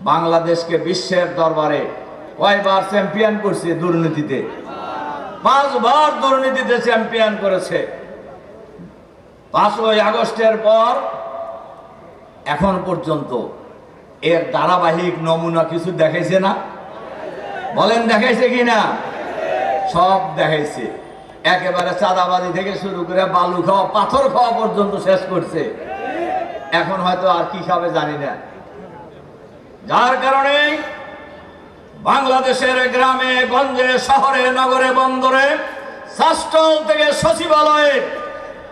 বাংলাদেশকে বিশ্বের দরবারে কয়বার চ্যাম্পিয়ন করছে দুর্নীতিতে? পাঁচবার দুর্নীতিতে চ্যাম্পিয়ন করেছে। পাঁচই আগস্টের পর এখন পর্যন্ত এর ধারাবাহিক নমুনা কিছু দেখাইছে না? বলেন দেখাইছে কি না? সব দেখাইছে। একেবারে চাঁদাবাজি থেকে শুরু করে বালু খাওয়া, পাথর খাওয়া পর্যন্ত শেষ করছে। এখন হয়তো আর কি খাবে জানি না। যার কারণে বাংলাদেশের গ্রামে, গঞ্জে, শহরে, নগরে, বন্দরে শাস্টল থেকে সচিবালয়ে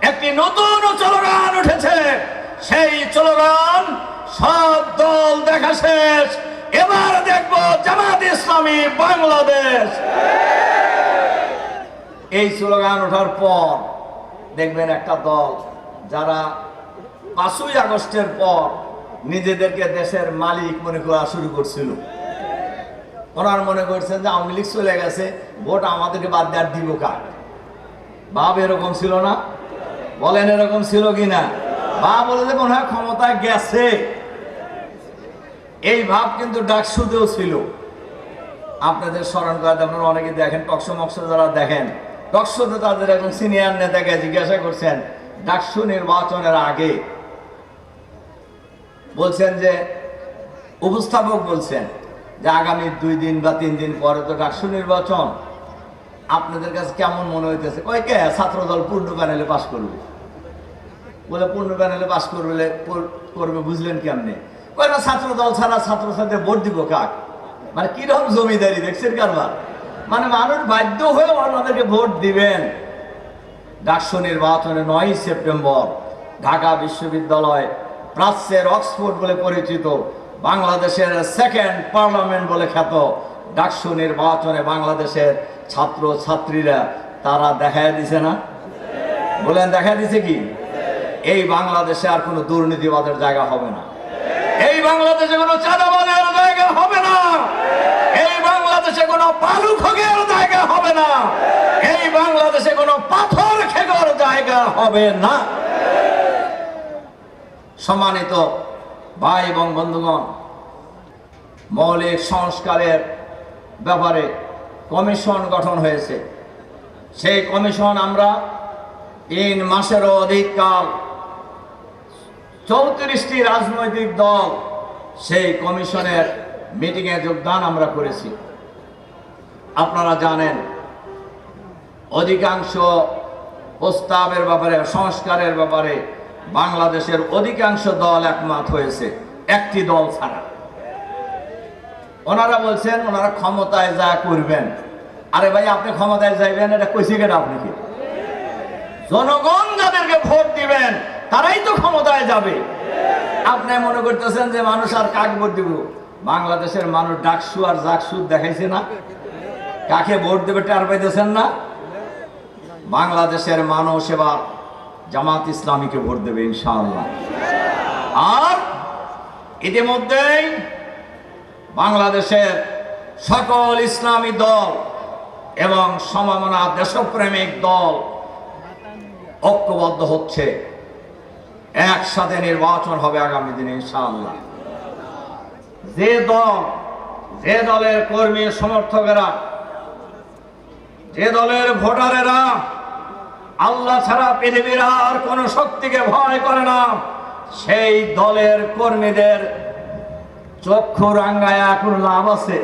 একটি নতুন চলগান উঠেছে। সেই চলগান সব দল দেখা শেষ। এবার দেখব জামাত ইসলামী বাংলাদেশ। এই স্লোগান ওঠার পর দেখবেন একটা দল, যারা পাঁচই আগস্টের পর নিজেদেরকে দেশের মালিক মনে করা শুরু করছিল। ওনার মনে করছেন যে আওয়ামী লীগ চলে গেছে, ভোট আমাদেরকে বাদ দেওয়ার দিব কার? ভাব এরকম ছিল না? বলেন এরকম ছিল কি না বা বলে যে মনে হয় ক্ষমতায় গেছে। এই ভাব কিন্তু ডাকসুদেও ছিল। আপনাদের স্মরণ করাতে আপনারা অনেকে দেখেন, টকশো মকশো যারা দেখেন, টকশোতে তাদের একজন সিনিয়র নেতাকে জিজ্ঞাসা করছেন, ডাকসু নির্বাচনের আগে বলছেন যে, উপস্থাপক বলছেন যে আগামী দুই দিন বা তিন দিন পরে তো ডাকসু নির্বাচন। আপনাদের কাছে কেমন মনে হইতেছে? কয় কে? ছাত্র দল পূর্ণ প্যানেলে পাশ করবে। বলে, পূর্ণ প্যানেলে পাশ করবে করবে বুঝলেন কেমনে? কয় না ছাত্র দল ছাড়া ছাত্র ছাত্রী ভোট দিব কাক? মানে কীরকম জমিদারি, দেখছেন কারবার? মানে মানুষ বাধ্য হয়ে ওনাদেরকে ভোট দিবেন। ডাকসু নির্বাচনে নয় সেপ্টেম্বর, ঢাকা বিশ্ববিদ্যালয় প্রাচ্যের অক্সফোর্ড বলে পরিচিত, বাংলাদেশের সেকেন্ড পার্লামেন্ট বলে খ্যাত। ডাকসু নির্বাচনে বাংলাদেশের ছাত্র ছাত্রীরা তারা দেখায় দিছে না? বলেন, দেখা দিছে কি? এই বাংলাদেশে আর কোনো দুর্নীতিবাদের জায়গা হবে না। এই বাংলাদেশে কোনো চাঁদাবাজের জায়গা হবে না। এই বাংলাদেশে কোনো বালু খগের জায়গা হবে না। এই বাংলাদেশে কোনো পাথর খেগর জায়গা হবে না। সম্মানিত ভাই এবং বন্ধুগণ, মৌলিক সংস্কারের ব্যাপারে কমিশন গঠন হয়েছে। সেই কমিশন আমরা তিন মাসেরও অধিক কাল চৌত্রিশটি রাজনৈতিক দল সেই কমিশনের মিটিংয়ে যোগদান আমরা করেছি। আপনারা জানেন, অধিকাংশ প্রস্তাবের ব্যাপারে, সংস্কারের ব্যাপারে বাংলাদেশের অধিকাংশ দল একমত হয়েছে, একটি দল ছাড়া। ওনারা বলছেন, ওনারা ক্ষমতায় যা করবেন। আরে ভাই, আপনি ক্ষমতায় যাইবেন, এটা কইছে কেন কি? জনগণ যাদেরকে ভোট দিবেন, তারাই তো ক্ষমতায় যাবে। আপনি মনে করতেছেন যে মানুষ আর কাকে ভোট দিব? বাংলাদেশের মানুষ ডাকসু আর জাকসু দেখাইছে না? কাকে ভোট দেবে টার পাইতেছেন না? বাংলাদেশের মানুষ এবার জামাত ইসলামীকে ভোট দেবে, ইনশাআল্লাহ। আর ইতিমধ্যেই বাংলাদেশের সকল ইসলামী দল এবং সমমনা দেশপ্রেমিক দল ঐক্যবদ্ধ হচ্ছে। একসাথে নির্বাচন হবে আগামী দিনে, ইনশাআল্লাহ। যে দল, যে দলের কর্মী সমর্থকেরা, যে দলের ভোটারেরা আল্লাহ ছাড়া পৃথিবীর আর কোন শক্তিকে ভয় করে না। সেই দলের কর্মীদের চক্ষু রাঙ্গায়া কোনো লাভ আছে।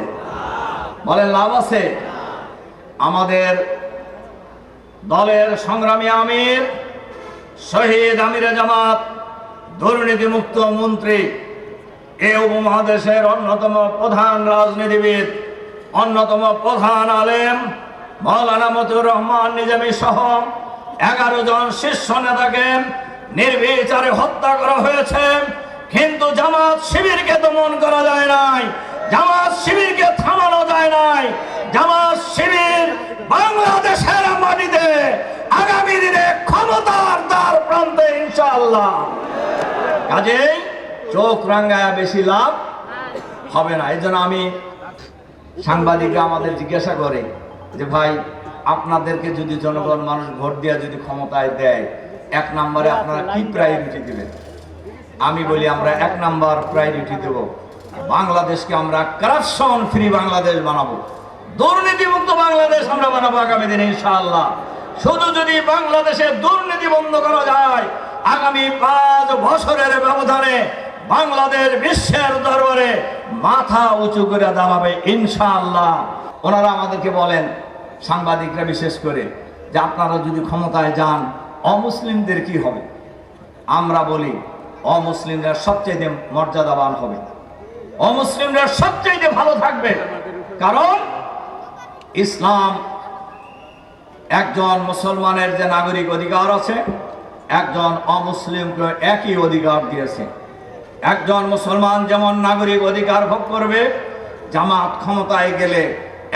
বলে লাভ আছে। আমাদের দলের সংগ্রামী আমির, শহীদ আমিরে জামাত, দুর্নীতিমুক্ত মন্ত্রী, এ উপমহাদেশের অন্যতম প্রধান রাজনীতিবিদ, অন্যতম প্রধান আলেম, মৌলানা মতুর রহমান, নিজামী সহ এগারো জন শীর্ষ নেতাকে নির্বিচারে হত্যা করা হয়েছে। কিন্তু জামাত শিবিরকে দমন করা যায় নাই। জামাত শিবিরকে থামানো যায় নাই। জামাত শিবির বাংলাদেশের মাটিতে আগামী দিনে ক্ষমতার দ্বার প্রান্তে ইনশাআল্লাহ। কাজেই চোখ রাঙ্গায় বেশি লাভ হবে না। এই আমি সাংবাদিকরা আমাদের জিজ্ঞাসা করে যে, ভাই আপনাদেরকে যদি জনগণ মানুষ ভোট দিয়ে যদি ক্ষমতায় দেয়, এক নম্বরে আপনারা কি প্রায়োরিটি দেবেন? আমি বলি আমরা এক নাম্বার প্রায়োরিটি দেব। বাংলাদেশকে আমরা কারাপশন ফ্রি বাংলাদেশ বানাবো। দুর্নীতিমুক্ত বাংলাদেশ আমরা বানাবো আগামী দিনে, ইনশাআল্লাহ। শুধু যদি বাংলাদেশে দুর্নীতি বন্ধ করা যায়, আগামী পাঁচ বছরের ব্যবধানে বাংলাদেশ বিশ্বের দরবারে মাথা উঁচু করে দাঁড়াবে, ইনশাআল্লাহ। ওনারা আমাদেরকে বলেন সাংবাদিকরা বিশেষ করে যে আপনারা যদি ক্ষমতায় যান, অমুসলিমদের কি হবে? আমরা বলি, অমুসলিমরা সবচেয়ে মর্যাদাবান হবে। অমুসলিমরা সবচেয়ে ভালো থাকবে। কারণ ইসলাম একজন মুসলমানের যে নাগরিক অধিকার আছে, একজন অমুসলিমকে একই অধিকার দিয়েছে। একজন মুসলমান যেমন নাগরিক অধিকার ভোগ করবে, জামাত ক্ষমতায় গেলে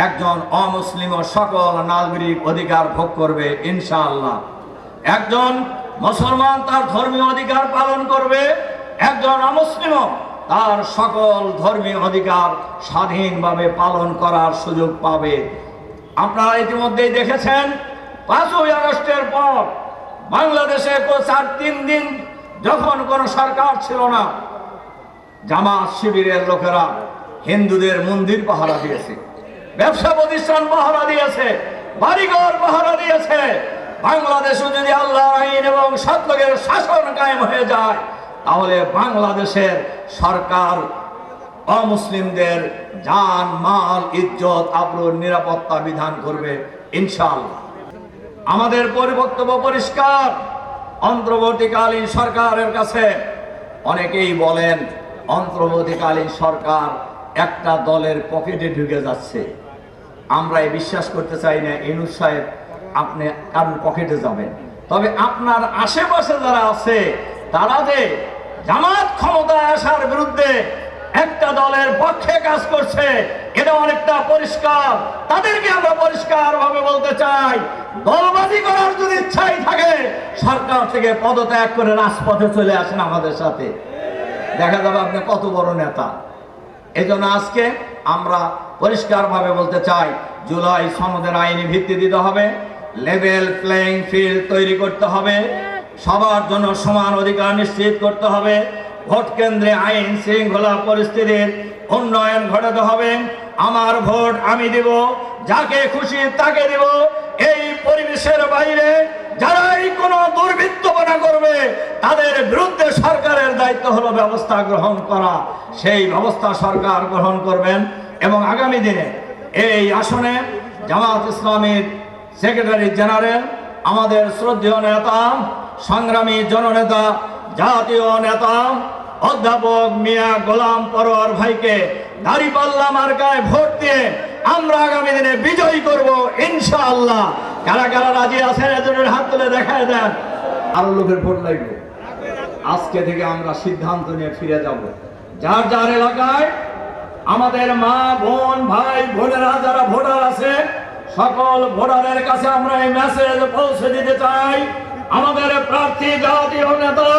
একজন অমুসলিম ও সকল নাগরিক অধিকার ভোগ করবে, ইনশাআল্লাহ। একজন মুসলমান তার ধর্মীয় অধিকার পালন করবে, একজন অমুসলিম তার সকল ধর্মীয় অধিকার স্বাধীনভাবে পালন করার সুযোগ পাবে। আপনারা ইতিমধ্যেই দেখেছেন, পাঁচই আগস্টের পর বাংলাদেশে চার তিন দিন যখন কোনো সরকার ছিল না, জামাত শিবিরের লোকেরা হিন্দুদের মন্দির পাহারা দিয়েছে। ব্যবসা প্রতিষ্ঠান পাহারা দিয়েছে বাড়িঘর পাহারা দিয়েছে বাংলাদেশে যদি আল্লাহ আইন এবং সৎলোকের শাসন কায়েম হয়ে যায়, তাহলে বাংলাদেশের সরকার অমুসলিমদের জান, মাল, ইজ্জত, আবরুর নিরাপত্তা বিধান করবে, ইনশাআল্লাহ। আমাদের পরিবক্তব্য পরিষ্কার, অন্তর্বর্তীকালীন সরকারের কাছে অনেকেই বলেন, অন্তর্বর্তীকালীন সরকার একটা দলের পকেটে ঢুকে যাচ্ছে। আমরা এই বিশ্বাস করতে চাই না ইনুস সাহেব আপনি কারোর পকেটে যাবেন। তবে আপনার আশেপাশে যারা আছে, তারা যে জামাত ক্ষমতায় আসার বিরুদ্ধে একটা দলের পক্ষে কাজ করছে, এটা অনেকটা পরিষ্কার। তাদেরকে আমরা পরিষ্কার ভাবে বলতে চাই, দলবাজি করার যদি ইচ্ছাই থাকে, সরকার থেকে পদত্যাগ করে রাজপথে চলে আসেন আমাদের সাথে। দেখা যাবে আপনি কত বড় নেতা। এজন্য আজকে আমরা পরিষ্কারভাবে বলতে চাই, জুলাই সনদের আইনি ভিত্তি দিতে হবে লেভেল প্লেইং ফিল্ড তৈরি করতে হবে, সবার জন্য সমান অধিকার নিশ্চিত করতে হবে, ভোট কেন্দ্রে আইন শৃঙ্খলা পরিস্থিতির উন্নয়ন ঘটাতে হবে, আমার ভোট আমি দিব, যাকে খুশি তাকে দিব, এই পরিবেশের বাইরে যারাই কোনো দুর্বৃত্তপনা করবে, তাদের বিরুদ্ধে সরকারের দায়িত্ব হলো ব্যবস্থা গ্রহণ করা। সেই ব্যবস্থা সরকার গ্রহণ করবেন এবং আগামী দিনে এই আসনে জামাত ইসলামীর সেক্রেটারি জেনারেল, আমাদের শ্রদ্ধেয় নেতা, সংগ্রামী জননেতা, জাতীয় নেতা, অধ্যাপক মিয়া গোলাম পরোয়ার ভাইকে দাড়িপাল্লা মার্কায় ভোট দিয়ে আমরা আগামী দিনে বিজয়ী করব ইনশাআল্লাহ। কারা কারা রাজি আছেন, এজনের হাত তুলে দেখায় দেন। আরও লোকের ভোট লাগবে। আজকে থেকে আমরা সিদ্ধান্ত নিয়ে ফিরে যাব। যার যার এলাকায় আমাদের মা, বোন, ভাই, বোনেরা, যারা ভোটার আছে, সকল ভোটারের কাছে আমরা এই মেসেজ পৌঁছে দিতে চাই। আমাদের প্রার্থী জাতীয় নেতা